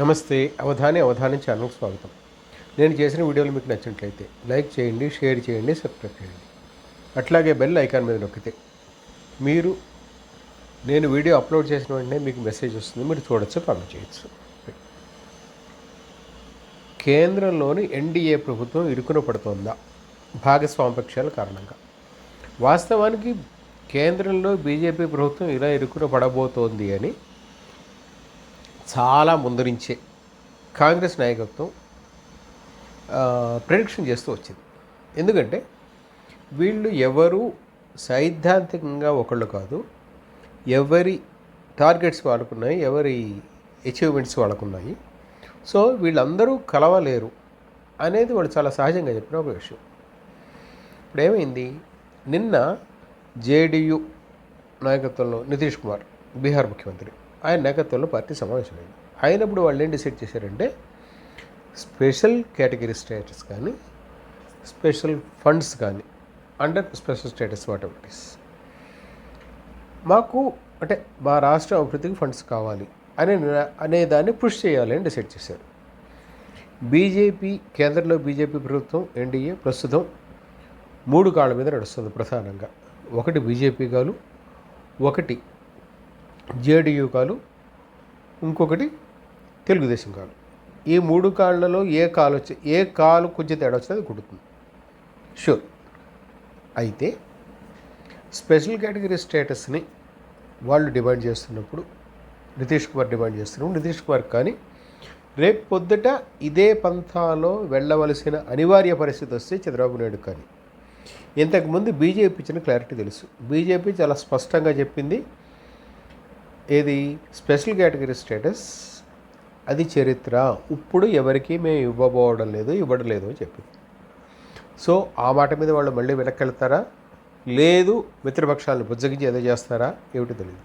నమస్తే అవధాని అవధాని ఛానల్కి స్వాగతం. నేను చేసిన వీడియోలు మీకు నచ్చినట్లయితే లైక్ చేయండి షేర్ చేయండి సబ్స్క్రైబ్ చేయండి. అట్లాగే బెల్ ఐకాన్ మీద నొక్కితే మీరు నేను వీడియో అప్లోడ్ చేసిన వెంటనే మీకు మెసేజ్ వస్తుంది మీరు చూడొచ్చు కామెంట్ చేయొచ్చు. కేంద్రంలోని ఎన్డీఏ ప్రభుత్వం ఇరుకున పడుతోందా? భాగస్వామ్య పక్షాల కారణంగా. వాస్తవానికి కేంద్రంలో బీజేపీ ప్రభుత్వం ఇలా ఇరుకున పడబోతోంది అని చాలా ముందు నుంచే కాంగ్రెస్ నాయకత్వం ప్రిడిక్షన్ చేస్తూ వచ్చింది. ఎందుకంటే వీళ్ళు ఎవరు సైద్ధాంతికంగా ఒకళ్ళు కాదు ఎవరి టార్గెట్స్ వాళ్ళకున్నాయి ఎవరి అచీవ్మెంట్స్ వాళ్ళకున్నాయి. సో వీళ్ళందరూ కలవలేరు అనేది వాళ్ళు చాలా సహజంగా చెప్పిన ఒక విషయం. ఇప్పుడు ఏమైంది నిన్న జేడియు నాయకత్వంలో నితీష్ కుమార్ బీహార్ ముఖ్యమంత్రి ఆయన నాయకత్వంలో పార్టీ సమావేశమైంది. అయినప్పుడు వాళ్ళు ఏం డిసైడ్ చేశారంటే స్పెషల్ కేటగిరీ స్టేటస్ కానీ స్పెషల్ ఫండ్స్ కానీ under special status whatever it is మాకు అంటే మా రాష్ట్ర అభివృద్ధికి ఫండ్స్ కావాలి అనే అనే దాన్ని పుష్ చేయాలి అని డిసైడ్ చేశారు. బీజేపీ కేంద్రంలో బీజేపీ ప్రభుత్వం ఎన్డీఏ ప్రస్తుతం మూడు కాళ్ళ మీద నడుస్తుంది ప్రధానంగా. ఒకటి బీజేపీ గాలు ఒకటి జేడీయూ కాలు ఇంకొకటి తెలుగుదేశం కాలు. ఈ మూడు కాళ్ళలో ఏ కాలు వచ్చి ఏ కాలు కొంచెం తేడా వచ్చినా అది కుడుతుంది. షూర్ అయితే స్పెషల్ కేటగిరీ స్టేటస్ని వాళ్ళు డిమాండ్ చేస్తున్నప్పుడు నితీష్ కుమార్ డిమాండ్ చేస్తున్నప్పుడు నితీష్ కుమార్ కానీ రేపు పొద్దుట ఇదే పంథాలో వెళ్ళవలసిన అనివార్య పరిస్థితి వస్తే చంద్రబాబు నాయుడు కానీ. ఇంతకుముందు బీజేపీ ఇచ్చిన క్లారిటీ తెలుసు. బీజేపీ చాలా స్పష్టంగా చెప్పింది ఏది? స్పెషల్ కేటగిరీ స్టేటస్ అది చరిత్ర. ఇప్పుడు ఎవరికి మేము ఇవ్వబోవడం లేదు ఇవ్వడం లేదు అని చెప్పింది సో ఆ మాట మీద వాళ్ళు మళ్ళీ వెనక్కెళ్తారా? లేదు మిత్రపక్షాలను బుజ్జగించి ఏదో చేస్తారా? ఏమిటో తెలియదు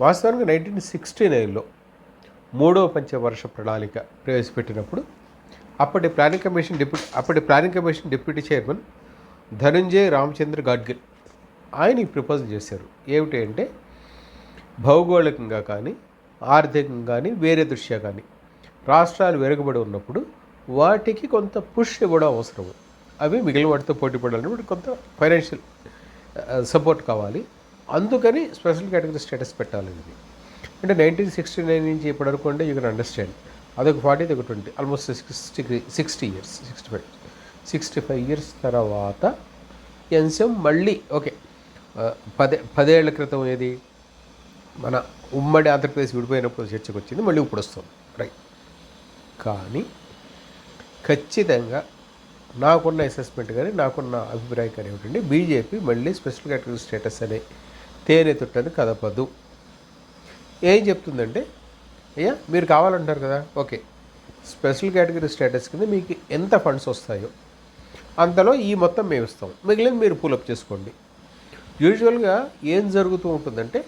వాస్తవానికి నైన్టీన్ సిక్స్టీ నైన్లో మూడవ పంచవర్ష ప్రణాళిక ప్రవేశపెట్టినప్పుడు అప్పటి ప్లానింగ్ కమిషన్ డిప్యూటీ అప్పటి planning commission deputy chairman Dhananjay Ramachandra Gadgil ఆయన ఈ ప్రపోజల్ చేశారు. ఏమిటి అంటే భౌగోళికంగా కానీ ఆర్థికంగా కానీ వేరే దృష్ట్యా కానీ రాష్ట్రాలు వెనుకబడి ఉన్నప్పుడు వాటికి కొంత పుష్ ఇవ్వడం అవసరం అవి మిగిలిన వాటితో పోటీ పడాలని కొంత ఫైనాన్షియల్ సపోర్ట్ కావాలి. అందుకని స్పెషల్ కేటగిరీ స్టేటస్ పెట్టాలనేది అంటే నైన్టీన్ సిక్స్టీ నైన్ నుంచి ఇప్పటివరకు అంటే యూ కెన్ అండర్స్టాండ్. అదొక ఫార్టీ ఒక twenty almost sixty sixty years sixty five sixty five years తర్వాత ఎన్సిఎం మళ్ళీ ఓకే పదే పదేళ్ళ క్రితం ఏది? మన ఉమ్మడి ఆంధ్రప్రదేశ్ విడిపోయినప్పుడు చర్చకు వచ్చింది మళ్ళీ ఇప్పుడు వస్తుంది. రైట్ కానీ ఖచ్చితంగా నాకున్న అసెస్మెంట్ కానీ నాకున్న అభిప్రాయం కానీ ఏమిటంటే బీజేపీ మళ్ళీ స్పెషల్ కేటగిరీ స్టేటస్ అనే తేనె తుట్టని కదపదు. ఏం చెప్తుందంటే అయ్యా మీరు కావాలంటారు కదా ఓకే. స్పెషల్ కేటగిరీ స్టేటస్ కింద మీకు ఎంత ఫండ్స్ వస్తాయో అంతలో ఈ మొత్తం మేము ఇస్తాం మిగిలిన మీరు పూలప్ చేసుకోండి. యూజువల్గా ఏం జరుగుతూ ఉంటుందంటే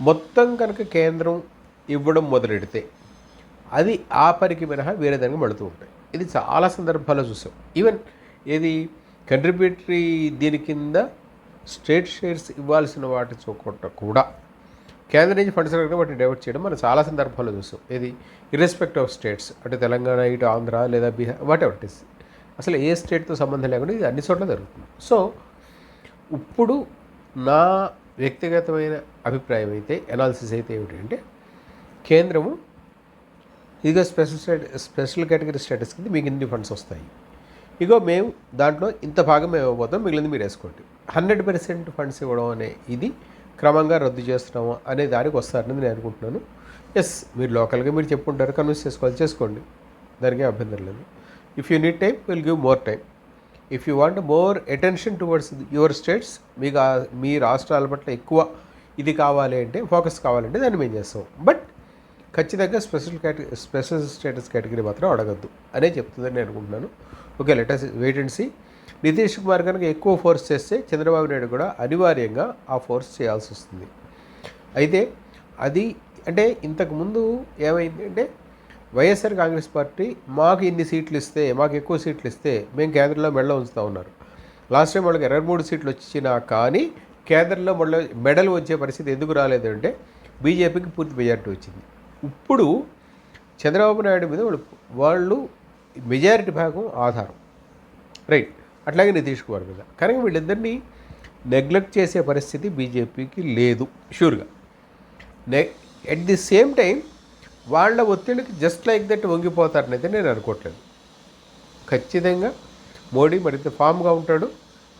మొత్తం కనుక కేంద్రం ఇవ్వడం మొదలెడితే అది ఆ పనికి మినహా వేరే దానికి మడుతూ ఉంటాయి. ఇది చాలా సందర్భాల్లో చూసాం. ఈవెన్ ఏది కంట్రిబ్యూటరీ దీని కింద స్టేట్ షేర్స్ ఇవ్వాల్సిన వాటి చూకొట్ట కూడా కేంద్రం నుంచి ఫండ్స్ కనుక వాటిని డైవర్ట్ చేయడం మనం చాలా సందర్భాల్లో చూసాం. ఇది ఇర్రెస్పెక్ట్ ఆఫ్ స్టేట్స్ అంటే తెలంగాణ ఇటు ఆంధ్ర లేదా బీహార్ వాట్ ఎవర్ ఇస్ అసలు ఏ స్టేట్తో సంబంధం లేకుండా ఇది అన్ని చోట్ల జరుగుతుంది. సో ఇప్పుడు నా వ్యక్తిగతమైన అభిప్రాయం అయితే ఎనాలిసిస్ అయితే ఏమిటంటే కేంద్రము ఇదిగో special state special category status కింద మీకు ఇన్ని ఫండ్స్ వస్తాయి. ఇగో మేము దాంట్లో ఇంత భాగం మేము ఇవ్వబోతాం మిగిలింది మీరు వేసుకోండి. హండ్రెడ్ పర్సెంట్ ఫండ్స్ ఇవ్వడం అనే ఇది క్రమంగా రద్దు చేస్తున్నాము అనే దానికి వస్తారని నేను అనుకుంటున్నాను. ఎస్ మీరు లోకల్గా మీరు చెప్పుకుంటారు కన్విన్స్ చేసుకోవాలి చేసుకోండి. దానికి అభ్యంతరం లేదు. If you need time will give more time if you want more attention towards your states మీకు మీ రాష్ట్రాల పట్ల ఎక్కువ ఇది కావాలి అంటే ఫోకస్ కావాలంటే దాన్ని మేము చేస్తాం. బట్ ఖచ్చితంగా special category special status category మాత్రం అడగద్దు. అనే చెప్తుందని నేను అనుకుంటున్నాను. Okay let's wait and see Nitish Kumar కనుక ఎక్కువ ఫోర్స్ చేస్తే చంద్రబాబు నాయుడు కూడా అనివార్యంగా ఆ ఫోర్స్ చేయాల్సి వస్తుంది. అయితే అది అంటే ఇంతకుముందు ఏమైంది అంటే వైఎస్ఆర్ కాంగ్రెస్ పార్టీ మాకు ఇన్ని సీట్లు ఇస్తే మాకు ఎక్కువ సీట్లు ఇస్తే మేము కేంద్రంలో మెడలో ఉంచుతా ఉన్నారు. లాస్ట్ టైం వాళ్ళకి ఇరవై మూడు సీట్లు వచ్చినా కానీ కేంద్రంలో మళ్ళీ మెడల్ వచ్చే పరిస్థితి ఎందుకు రాలేదు అంటే బీజేపీకి పూర్తి మెజార్టీ వచ్చింది. ఇప్పుడు చంద్రబాబు నాయుడు మీద వాళ్ళు వాళ్ళు మెజారిటీ భాగం ఆధారం. రైట్. అట్లాగే నితీష్ కుమార్ మీద. కానీ వీళ్ళిద్దరినీ నెగ్లెక్ట్ చేసే పరిస్థితి బీజేపీకి లేదు షూర్గా నె ఎట్ ది సేమ్ టైం వాళ్ళ ఒత్తిడికి జస్ట్ లైక్ దట్ వంగిపోతారని అయితే నేను అనుకోవట్లేదు. ఖచ్చితంగా మోడీ మరింత ఫామ్గా ఉంటాడు.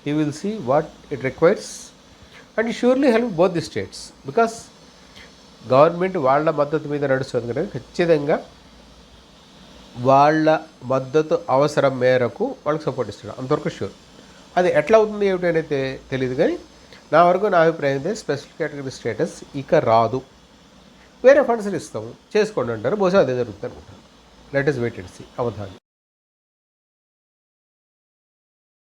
He will see what it requires and surely help both the states because government వాళ్ళ మద్దతు మీద నడుస్తుంది కనుక ఖచ్చితంగా వాళ్ళ మద్దతు అవసరం మేరకు వాళ్ళకి సపోర్ట్ ఇస్తాడు. అంతవరకు షూర్ అది ఎట్లా అవుతుంది ఏమిటి అనేది తెలియదు కానీ నా వరకు నా అభిప్రాయం అయితే స్పెషల్ కేటగిరీ స్టేటస్ ఇక రాదు. వేరే ఫండ్స్ ఇస్తాము. చేసుకోండి అంటారు. బహుశా అదే జరుగుతుంది అనుకుంటాను let us wait and see Avadhani.